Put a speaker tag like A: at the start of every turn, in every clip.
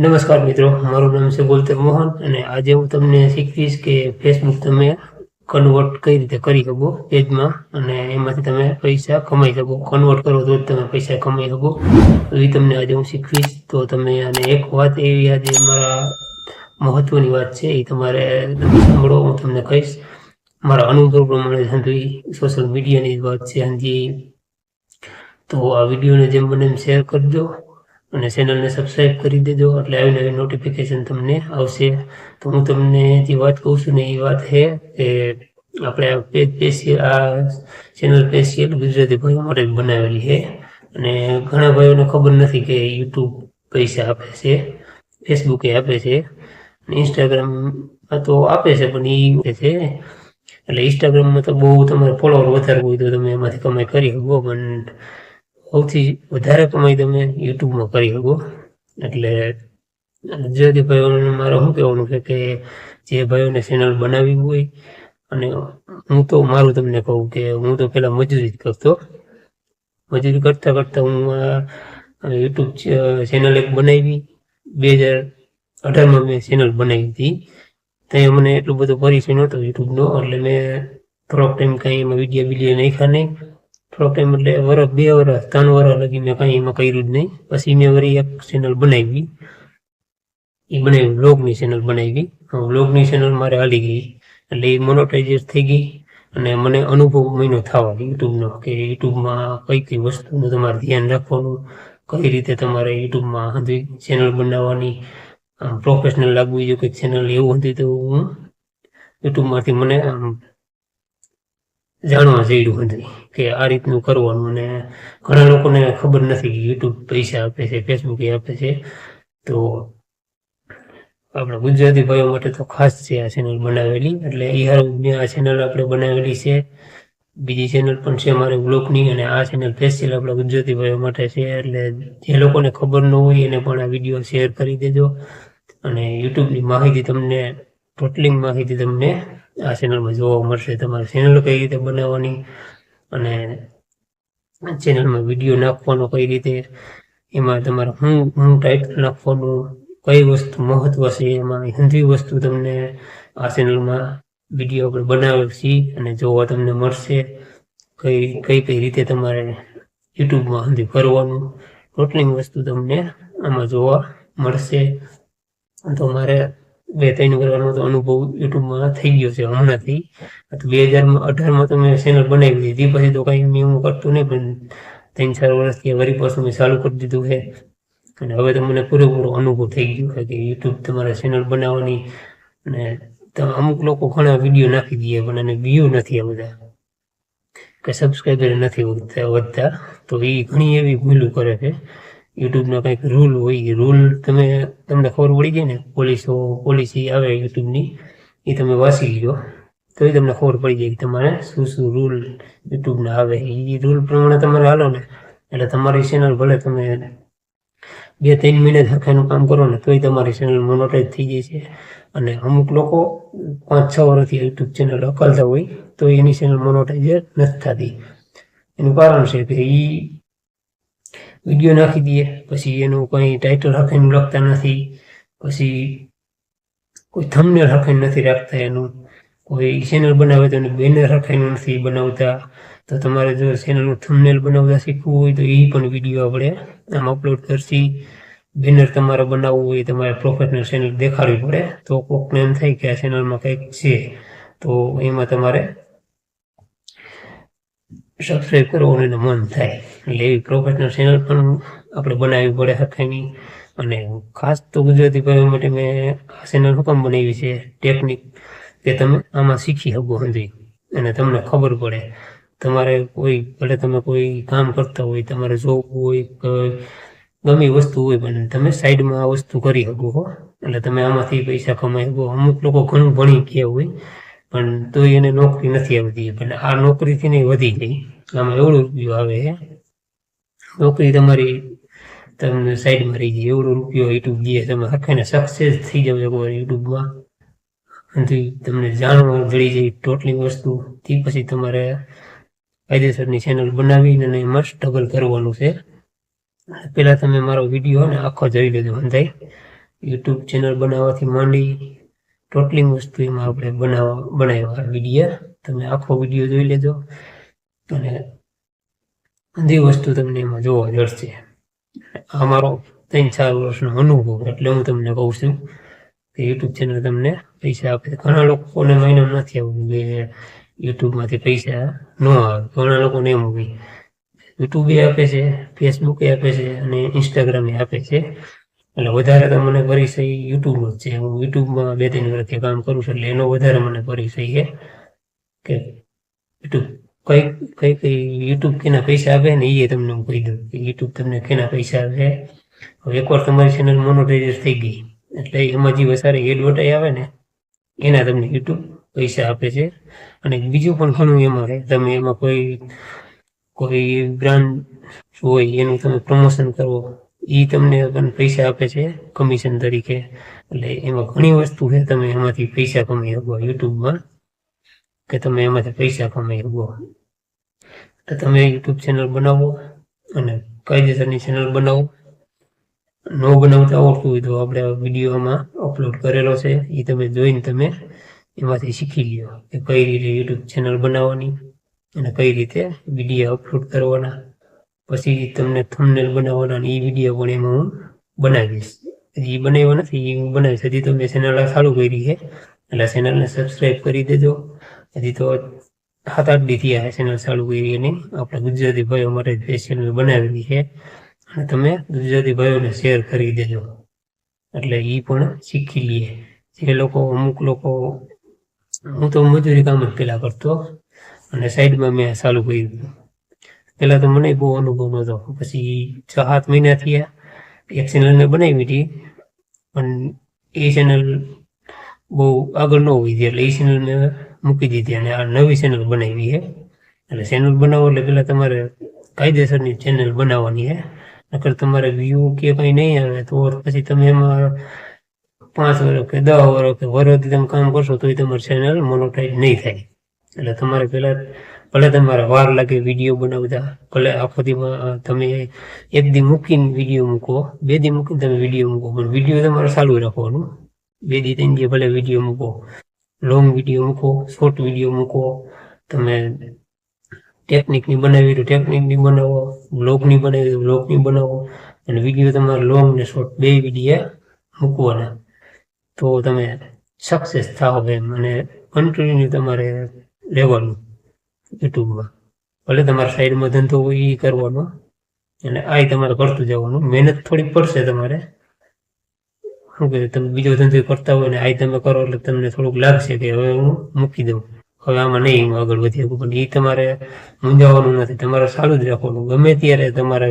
A: નમસ્કાર મિત્રો, મારું નામ છે બોલતે મોહન અને આજે હું તમને શીખવીશ કે ફેસબુક તમે કન્વર્ટ કઈ રીતે કરી શકો પેજમાં અને એમાંથી તમે પૈસા કમાઈ શકો. કન્વર્ટ કરો તો જ તમે પૈસા કમાઈ શકો. એ તમને આજે હું શીખવીશ. તો તમે અને એક વાત એવી આજે મારા મહત્વની વાત છે, એ તમારે સાંભળો, હું તમને કહીશ. મારા અનુભવ પ્રમાણે સાંભળી સોશિયલ મીડિયાની વાત છે, હાજી. તો આ વિડીયોને જેમ બને એમ શેર કરજો. અને ચેનલને સબસ્ક્રાઈબ કરી દેજો. એટલે આવી નવી નોટિફિકેશન તમને આવશે. તો હું તમને જે વાત કહું છું ને એ વાત છે કે આપણે આ પેજ સ્પેશિયલ આ ચેનલ સ્પેશિયલ ગુજરાતી ભાઈઓ માટે બનાવેલી છે. અને ઘણા ભાઈઓને ખબર નથી કે યુટ્યુબ પૈસા આપે છે ફેસબુકે આપે છે, અને ઇન્સ્ટાગ્રામ તો આપે છે, પણ એ છે. એટલે ઇન્સ્ટાગ્રામમાં તો બહુ તમારે ફોલોવર વધારે હોય તો તમે એમાંથી કમાઈ કરી શકો, પણ સૌથી વધારે કમાઈ તમે યુટ્યુબમાં કરી શકો. એટલે જે ભાઈઓને મારે શું કહેવાનું છે કે જે ભાઈઓને ચેનલ બનાવી હોય અને હું તો મારું તમને કહું કે હું તો પહેલાં મજૂરી જ કરતો. મજૂરી કરતાં કરતાં હું યુટ્યુબ ચેનલ એક બનાવી. બે હજાર અઢારમાં મેં ચેનલ બનાવી હતી. ત્યાં મને એટલું બધું પરિચય નહોતો યુટ્યુબનો, એટલે મેં થોડોક ટાઈમ કાંઈ એમાં વીડિયો વીડિયો નાખ્યા નહીં. થોડોક ટાઈમ એટલે વરસ, બે વરસ, ત્રણ વરસ લગી મેં કાંઈ એમાં કર્યું જ નહીં. પછી મેં વળી એક ચેનલ બનાવી. એ બનાવી, વ્લોગની ચેનલ બનાવી. વ્લોગની ચેનલ મારે હાલી ગઈ. એટલે એ મોનોટાઇઝ થઈ ગઈ અને મને અનુભવ મહિનો થવા યુટ્યુબનો કે યુટ્યુબમાં કઈ કઈ વસ્તુનું તમારે ધ્યાન રાખવાનું, કઈ રીતે તમારે યુટ્યુબમાં હતી ચેનલ બનાવવાની પ્રોફેશનલ લાગવી જોઈએ કંઈક ચેનલ એવું હતી તો હું યુટ્યુબમાંથી મને જાણવા જઈડું હતું કે આ રીતનું કરવાનું અને ઘણા લોકોને ખબર નથી કે યુટ્યુબ પૈસા આપે છે ફેસબુક આપે છે. તો આપણા ગુજરાતી ભાઈઓ માટે તો ખાસ છે આ ચેનલ બનાવેલી. એટલે એ હારું મેં આ ચેનલ આપણે બનાવેલી છે. બીજી ચેનલ પણ છે મારે બ્લોગની અને આ ચેનલ સ્પેશિયલ આપણા ગુજરાતી ભાઈઓ માટે છે. એટલે જે લોકોને ખબર ન હોય એને પણ આ વીડિયો શેર કરી દેજો. અને યુટ્યુબની માહિતી તમને ટોટલી માહિતી તમને આ ચેનલમાં જોવા મળશે. તમારે ચેનલ કઈ રીતે બનાવવાની અને ચેનલમાં વીડિયો નાખવાનો કઈ રીતે, એમાં તમારે હું હું ટાઇટલ નાખવાનું કઈ વસ્તુ મહત્વ છે, એમાં હિન્દી વસ્તુ તમને આ ચેનલમાં વીડિયો આપણે બનાવેલ છીએ અને જોવા તમને મળશે. કઈ કઈ કઈ રીતે તમારે યુટ્યુબમાં હંધી કરવાનું ટોટલી વસ્તુ તમને આમાં જોવા મળશે. તો મારે બે ત્રણ વર્ષનો તો અનુભવ યુટ્યુબમાં થઈ ગયો છે હમણાંથી. બે હજારમાં અઢારમાં તો મેં ચેનલ બનાવી દીધી. પછી તો કંઈ હું કરતું નહીં, પણ ત્રણ ચાર વર્ષથી વરી પાછું મેં ચાલુ કરી દીધું છે. અને હવે તો મને પૂરેપૂરો અનુભવ થઈ ગયો છે કે યુટ્યુબ તમારે ચેનલ બનાવવાની અને અમુક લોકો ઘણા વીડિયો નાખી દઈએ પણ એને વ્યૂ નથી આવતા કે સબસ્ક્રાઈબર નથી વધતા. તો એ ઘણી એવી ભૂલું કરે છે. યુટ્યુબના કંઈક રૂલ હોય રૂલ તમે, તમને ખબર પડી જાય ને, પોલીસો, પોલિસી આવે યુટ્યુબની, એ તમે વાંચી લો તો એ તમને ખબર પડી જાય કે તમારે શું શું રૂલ યુટ્યુબના આવે. એ રૂલ પ્રમાણે તમારે હાલો ને, એટલે તમારી ચેનલ ભલે તમે બે, ત્રણ મહિને સરખાનું કામ કરો ને, તોય તમારી ચેનલ મોનોટાઈઝ થઈ જાય છે. અને અમુક લોકો પાંચ, છ વર્ષથી યુટ્યુબ ચેનલ અકલતા હોય, તો એની ચેનલ મોનોટાઈઝ નથી થતી. એનું કારણ છે કે એ વીડિયો નાખી દઈએ, પછી એનું કંઈ ટાઇટલ રાખીને લખતા નથી, પછી કોઈ થમને રાખીને નથી રાખતા એનું, કોઈ ચેનલ બનાવે તો એનું બેનર રાખીને નથી બનાવતા, તો તમારે જો ચેનલનું થમનેલ બનાવતા શીખવું હોય તો એ પણ વીડિયો આપણે આમ અપલોડ કરશી. બેનર તમારે બનાવવું હોય, તમારે પ્રોફેશનલ ચેનલ દેખાડવી પડે, તો કોકને એમ થાય કે આ ચેનલમાં કંઈક છે, તો એમાં તમારે સબસ્ક્રાઈબ કરવાનું મન થાય. એટલે એવી પ્રોફેશનલ ચેનલ પણ આપણે બનાવવી પડે હરખાઈની. અને ખાસ તો ગુજરાતી ભાઈઓ માટે મેં આ ચેનલ હુકમ બનાવી છે? ટેકનિક કે તમે આમાં શીખી શકો સમજી. અને તમને ખબર પડે. તમારે કોઈ, ભલે તમે કોઈ કામ કરતા હોય, તમારે જોવું હોય ગમે વસ્તુ હોય, પણ તમે સાઈડમાં આ વસ્તુ કરી શકો હો. એટલે તમે આમાંથી પૈસા કમાઈ શકો. અમુક લોકો ઘણું ભણી ગયા હોય, પણ તો એને નોકરી નથી આવતી. પણ આ નોકરીથી નહીં વધી ગઈ આમાં એવડું રૂપિયો આવે. છે નોકરી તમારી તમને સાઈડમાં રહી જાય. એવડો રૂપિયો યુટ્યુબ દે તમે હખાઈને સક્સેસ થઈ જાવ શકો યુટ્યુબમાં અને તમને જાણવા જડી જાય ટોટલી વસ્તુ. તે પછી તમારે કાયદેસરની ચેનલ બનાવીને અને એમાં સ્ટ્રગલ કરવાનું છે. પહેલાં તમે મારો વીડિયો ને આખો જોઈ લેજો અંધાઈ યુટ્યુબ ચેનલ બનાવવાથી માંડી ટોટલી વસ્તુ એમાં આપણે બનાવવા બનાવ્યા વીડિયો તમે આખો વીડિયો જોઈ લેજો. અને બધી વસ્તુ તમને એમાં જોવા જડશે. આ મારો ત્રણ ચાર વર્ષનો અનુભવ એટલે હું તમને કહું છું કે યુટ્યુબ ચેનલ તમને પૈસા આપે. ઘણા લોકોને મહિનો નથી આવતું કે યુટ્યુબમાંથી પૈસા ન આવે. ઘણા લોકોને એમ હોય. યુટ્યુબ આપે છે ફેસબુકે આપે છે અને ઇન્સ્ટાગ્રામે આપે છે. એટલે વધારે તો મને પરિચય યુટ્યુબ જ છે. હું યુટ્યુબમાં બે ત્રણ વર્ષથી કામ કરું છું એટલે એનો વધારે મને પરિચય છે કે યુટ્યુબ કઈ કઈ કઈ યુટ્યુબ કેના પૈસા આપે ને એ તમને હું કહી દઉં કે યુટ્યુબ તમને કેના પૈસા આપે. હવે એકવાર તમારી ચેનલ મોનોટાઇઝ થઈ ગઈ, એટલે એમાં જે વધારે એડવર્ટાઈઝ આવે ને, એના તમને યુટ્યુબ પૈસા આપે છે. અને બીજું પણ ઘણું એમાં રહે તમે એમાં કોઈ કોઈ બ્રાન્ડ હોય એનું તમે પ્રમોશન કરો એ તમને પણ પૈસા આપે છે કમિશન તરીકે. એટલે એમાં ઘણી વસ્તુ છે, તમે એમાંથી પૈસા કમાઈ શકો યુટ્યુબમાં કે તમે એમાંથી પૈસા કમાઈ શકો. તો તમે યુટ્યુબ ચેનલ બનાવો અને કઈ દેશની ચેનલ બનાવો. ન બનાવતા આવડતું હોય તો આપણે વિડીયોમાં અપલોડ કરેલો છે. એ તમે જોઈને તમે એમાંથી શીખી લ્યો કે કઈ રીતે યુટ્યુબ ચેનલ બનાવવાની અને કઈ રીતે વીડિયો અપલોડ કરવાના. પછી તમને થંબનેલ બનાવવાના એ વીડિયો પણ એમાં હું બનાવીશ. એ બનાવ્યો નથી એ હું બનાવીશ હજી તો મેં ચેનલ ચાલુ કરી છે. એટલે ચેનલને સબસ્ક્રાઈબ કરી દેજો. હજી તો સાત આઠ દી થયા છે ચેનલ ચાલુ કરી એની. આપણા ગુજરાતી ભાઈઓ માટે સ્પેશિયલ બનાવેલી છે, અને તમે ગુજરાતી ભાઈઓને શેર કરી દેજો. એટલે એ પણ શીખી લઈએ જે લોકો, અમુક લોકો, હું તો મજૂરી કામ જ પહેલાં કરતો, અને સાઈડમાં મેં ચાલુ કર્યું. પહેલાં તો મને બહુ અનુભવ નહોતો પછી છ સાત મહિના થયા, એક મેં બનાવી હતી, પણ એ ચેનલ બહુ આગળ ન હોય હતી એટલે એ ચેનલ મેં મૂકી દીધી અને આ નવી ચેનલ બનાવી છે. એટલે ચેનલ બનાવો એટલે પહેલાં તમારે કાયદેસરની ચેનલ બનાવવાની છે. નકર તમારે વ્યૂ કે કંઈ નહીં આવે તો પછી તમે એમાં પાંચ વર્ષ કે દસ વર્ષ કે વર્ષથી તમે કામ કરશો તોય તમારી ચેનલ મોનોટાઈઝ નહીં થાય. એટલે તમારે પહેલાં ભલે તમારે વાર લાગે વીડિયો બનાવતા, ભલે આખો દીમાં તમે એક દી મૂકીને વીડિયો મૂકો, બે દી મૂકીને તમે વીડિયો મૂકો, પણ વીડિયો તમારે ચાલુ રાખવાનું. બે દી, ત્રણ દી ભલે વીડિયો મૂકો. લોંગ વીડિયો મૂકો શોર્ટ વીડિયો મૂકો, તમે ટેકનિકની બનાવી તો ટેકનિકની બનાવો બ્લોગની બનાવી તો બ્લોગની બનાવો, અને વીડિયો તમારે લોંગ ને શોર્ટ બે વીડિયો મૂકવાના. તો તમે સક્સેસ થાઓ એમ, અને કન્ટિન્યુ તમારે લેવાનું યુટ્યુબમાં. ભલે તમારા સાઈડમાં ધંધો હોય એ કરવાનો, અને આ તમારે કરતું જવાનું. મહેનત થોડીક પડશે તમારે. શું કે તમે બીજો ધંધો કરતા હોય ને આ તમે કરો એટલે તમને થોડુંક લાગશે કે હવે હું મૂકી દઉં. હવે આમાં નહીં હું આગળ વધી શકું, પણ એ તમારે મૂંઝાવાનું નથી. તમારે સારું જ રાખવાનું. ગમે ત્યારે તમારે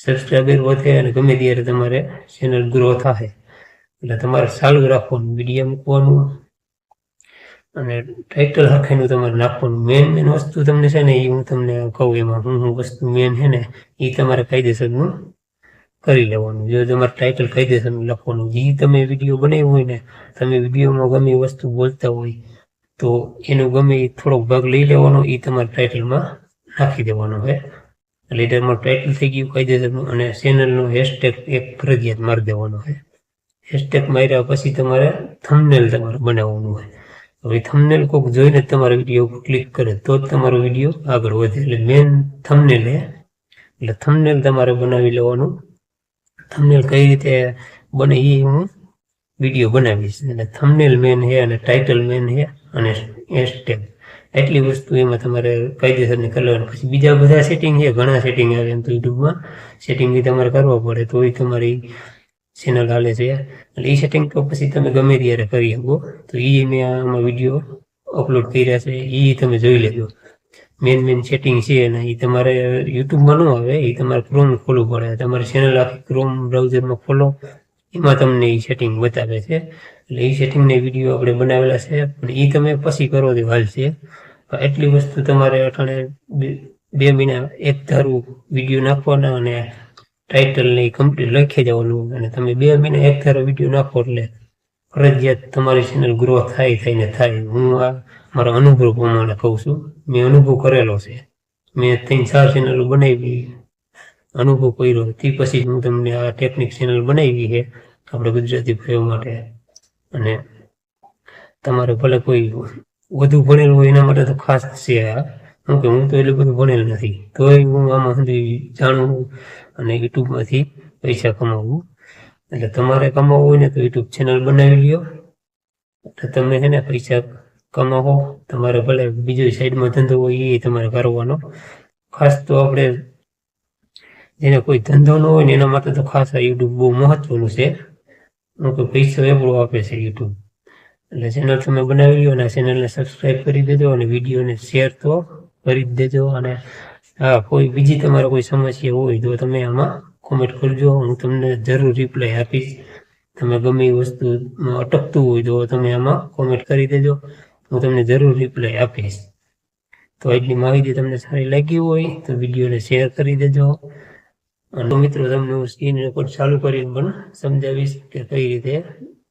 A: સબસ્ક્રાઈબર વધે અને ગમે ત્યારે તમારે ચેનલ ગ્રો થાય. એટલે તમારે ચાલુ રાખવાનું મીડિયા મૂકવાનું અને ટાઇટલ હરખાઈનું તમારે નાખવાનું. મેન મેન વસ્તુ તમને છે ને એ હું તમને કહું એમાં હું હું વસ્તુ મેન છે ને એ તમારે કાયદેસરનું કરી લેવાનું. જો તમારે ટાઇટલ તમે લખવાનું. જે તમે વીડિયો બનાવ્યો હોય ને, તમે વિડીયોમાં ગમે એ વસ્તુ બોલતા હોય, તો એનું ગમે એ થોડોક ભાગ લઈ લેવાનો, એ તમારા ટાઇટલમાં નાખી દેવાનો હોય એટલે તમારું ટાઇટલ થઈ ગયું કાયદેસરનું અને ચેનલનો હેશટેગ એક ફરજિયાત મારી દેવાનો હોય હેશટેગ માર્યા પછી તમારે થમનેલ તમારે બનાવવાનું હોય હવે થમનેલ કોઈક જોઈને તમારા વીડિયો ઉપર ક્લિક કરે, તો જ તમારો વીડિયો આગળ વધે. એટલે મેન થમનેલ હે એટલે થમનેલ તમારે બનાવી લેવાનું થંબનેલ કઈ રીતે બને એ હું વીડિયો બનાવીશ. એટલે થંબનેલ મેન છે અને ટાઇટલ મેન છે અને હેશટેગ એટલી વસ્તુ એમાં તમારે કાયદેસરની કરવાની. પછી બીજા બધા સેટિંગ છે, ઘણા સેટિંગ આવે એમ તો યુટ્યુબમાં સેટિંગ બી તમારે કરવા પડે તો એ તમારી ચેનલ હાલે છે. એટલે એ સેટિંગ તો પછી તમે ગમે ત્યારે કરી શકો. તો એ મેં આમાં વીડિયો અપલોડ કર્યા છે એ તમે જોઈ લેજો. મેન મેન સેટિંગ છે અને એ તમારે યુટ્યુબમાં ન આવે એ તમારે ક્રોમ ખોલવું પડે. તમારે ચેનલ આખી ક્રોમ બ્રાઉઝરમાં ખોલો, એમાં તમને એ સેટિંગ બતાવે છે. એટલે એ સેટિંગને વીડિયો આપણે બનાવેલા છે. પણ એ તમે પછી કરો તો હાલશે એટલી વસ્તુ તમારે અટાણે બે- બે મહિના એક ધારું વીડિયો નાખવાના અને ટાઇટલને કમ્પ્લીટ લખી જવાનું અને તમે બે મહિના એક ધારો વીડિયો નાખો એટલે ફરજિયાત તમારી ચેનલ ગ્રો થાય થઈને થાય હું આ મારા અનુભવ પ્રમાણે કહું છું મેં અનુભવ કરેલો છે મેં ત્રણ ચાર ચેનલો બનાવી અનુભવ કર્યો તે પછી હું તમને આ ટેકનિક ચેનલ બનાવી છે આપણે ગુજરાતી ભાઈઓ માટે અને તમારે ભલે કોઈ વધુ ભણેલું હોય એના માટે તો ખાસ છે આ હું કે હું તો એટલું બધું ભણેલ નથી તોય હું આમાં જાણું અને યુટ્યુબમાંથી પૈસા કમાવું એટલે તમારે કમાવવું હોય ને તો યુટ્યુબ ચેનલ બનાવી લ્યો. એટલે તમે છે ને પૈસા કમાવો. તમારે ભલે બીજો સાઈડમાં ધંધો હોય એ તમારે કરવાનો. ખાસ તો આપણે જેને કોઈ ધંધો ન હોય ને એના માટે તો ખાસ આ યુટ્યુબ બહુ મહત્વનું છે. તો પૈસો એવડો આપે છે યુટ્યુબ એટલે ચેનલ તમે બનાવી લો અને ચેનલને સબસ્ક્રાઈબ કરી દેજો અને વિડીયોને શેર તો કરી દેજો. અને હા, કોઈ બીજી તમારે કોઈ સમસ્યા હોય તો તમે આમાં કોમેન્ટ કરજો. હું તમને જરૂર રિપ્લાય આપીશ. તમે ગમે એ વસ્તુમાં અટકતું હોય તો તમે આમાં કોમેન્ટ કરી દેજો. હું તમને જરૂર રિપ્લાય આપીશ. તો એટલી માહિતી તમને સારી લાગી હોય તો વિડીયોને શેર કરી દેજો. અને મિત્રો તમને હું સ્ક્રીન રેકોર્ડ ચાલુ કરીને પણ સમજાવીશ કે કઈ રીતે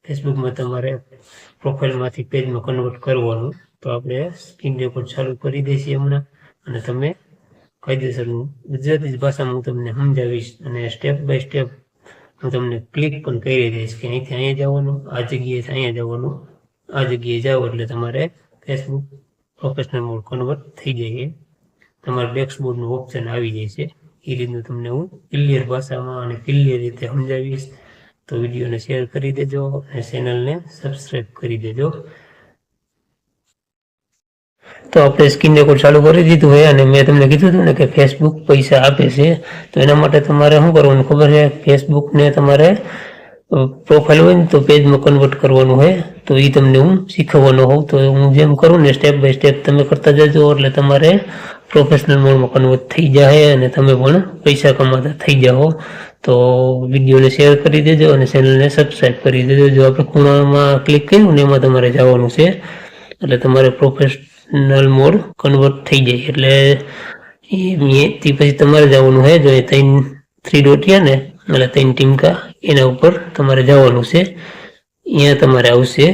A: ફેસબુકમાં તમારે પ્રોફાઇલમાંથી પેજમાં કન્વર્ટ કરવાનું. તો આપણે સ્ક્રીન રેકોર્ડ ચાલુ કરી દઈશું હમણાં. અને તમે કાયદેસરનું ગુજરાતી ભાષામાં હું તમને સમજાવીશ અને સ્ટેપ બાય સ્ટેપ હું તમને ક્લિક પણ કરી દઈશ કે અહીંથી અહીંયા જવાનું, આ જગ્યાએથી અહીંયા જવાનું, આ જગ્યાએ જાઓ એટલે તમારે ફેસબુક પ્રોફેશનલ મોડ કન્વર્ટ થઈ જાય. તમારે ડેક્સબોર્ડનું ઓપ્શન આવી જાય છે. એ રીતનું તમને હું ક્લિયર ભાષામાં અને ક્લિયર રીતે સમજાવીશ. તો વિડીયોને શેર કરી દેજો અને ચેનલને સબસ્ક્રાઈબ કરી દેજો. તો આપણે સ્ક્રીન રેકોર્ડ ચાલુ કરી દીધું હોય અને મેં તમને કીધું હતું ને કે ફેસબુક પૈસા આપે છે, તો એના માટે તમારે શું કરવાનું ખબર છે? ફેસબુકને તમારે પ્રોફાઇલ હોય ને તો પેજમાં કન્વર્ટ કરવાનું હોય તો એ તમને હું શીખવવાનો હોઉં. તો હું જેમ કરું ને સ્ટેપ બાય સ્ટેપ તમે કરતા જજો, એટલે તમારે પ્રોફેશનલ મોડમાં કન્વર્ટ થઈ જાય અને તમે પણ પૈસા કમાતા થઈ જાઓ. તો વિડીયોને શેર કરી દેજો અને ચેનલને સબસ્ક્રાઈબ કરી દેજો. જો આપણે ખૂણામાં ક્લિક કર્યું ને એમાં તમારે જવાનું છે, એટલે તમારે પ્રોફેશનલ મોડ કન્વર્ટ થઈ જાય. એટલે એ તે પછી તમારે જવાનું છે જો ત્રણ થ્રી ડોટિયા ને, એટલે ત્રણ ટીમકા, એના ઉપર તમારે જવાનું છે. અહીંયા તમારે આવશે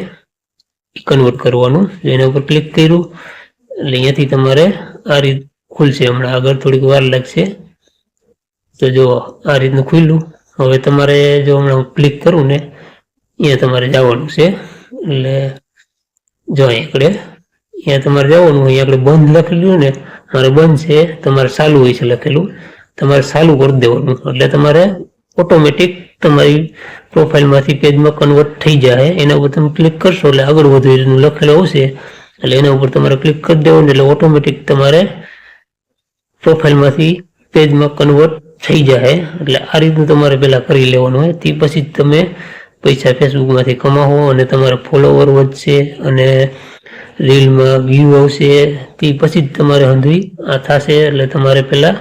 A: કન્વર્ટ કરવાનું. એના ઉપર ક્લિક કર્યું, એટલે અહીંયાથી તમારે આ રીત ખુલશે. હમણાં આગળ થોડીક વાર લાગશે. તો જો આ રીતનું ખુલ્યું. હવે તમારે જો હમણાં ક્લિક કરું ને, અહીંયા તમારે જવાનું છે. એટલે જો અહીં આગળ અહીંયા તમારે જવાનું અહીંયા આપણે બંધ લખેલું ને મારે બંધ છે, તમારે ચાલુ હોય છે લખેલું. તમારે ચાલુ કરી દેવાનું. એટલે તમારે ઓટોમેટિક તમારી પ્રોફાઇલમાંથી પેજમાં કન્વર્ટ થઈ જાય. એના ઉપર તમે ક્લિક કરશો એટલે આગળ વધુ એનું લખેલું આવશે. એટલે એના ઉપર તમારે ક્લિક કરી દેવાનું એટલે ઓટોમેટિક તમારે પ્રોફાઇલમાંથી પેજમાં કન્વર્ટ થઈ જાય. એટલે આ રીતનું તમારે પહેલાં કરી લેવાનું હોય. તે પછી જ તમે પૈસા ફેસબુકમાંથી કમાવો અને તમારા ફોલોવર વધશે અને રીલમાં વ્યૂ આવશે, તે પછી જ તમારે હંધવી. આ થશે એટલે તમારે પહેલાં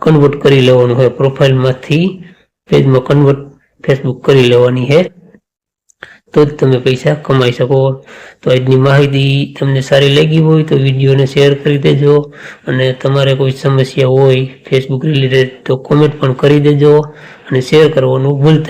A: કન્વર્ટ કરી લેવાનું હોય પ્રોફાઇલમાંથી પેજમાં કન્વર્ટ ફેસબુક કરી લેવાની છે તો જ તમે પૈસા કમાઈ શકો. તો આજની માહિતી તમને સારી લાગી હોય તો વિડીયોને શેર કરી દેજો. અને તમારે કોઈ સમસ્યા હોય ફેસબુક રિલેટેડ તો કોમેન્ટ પણ કરી દેજો અને શેર કરવાનું ભૂલતા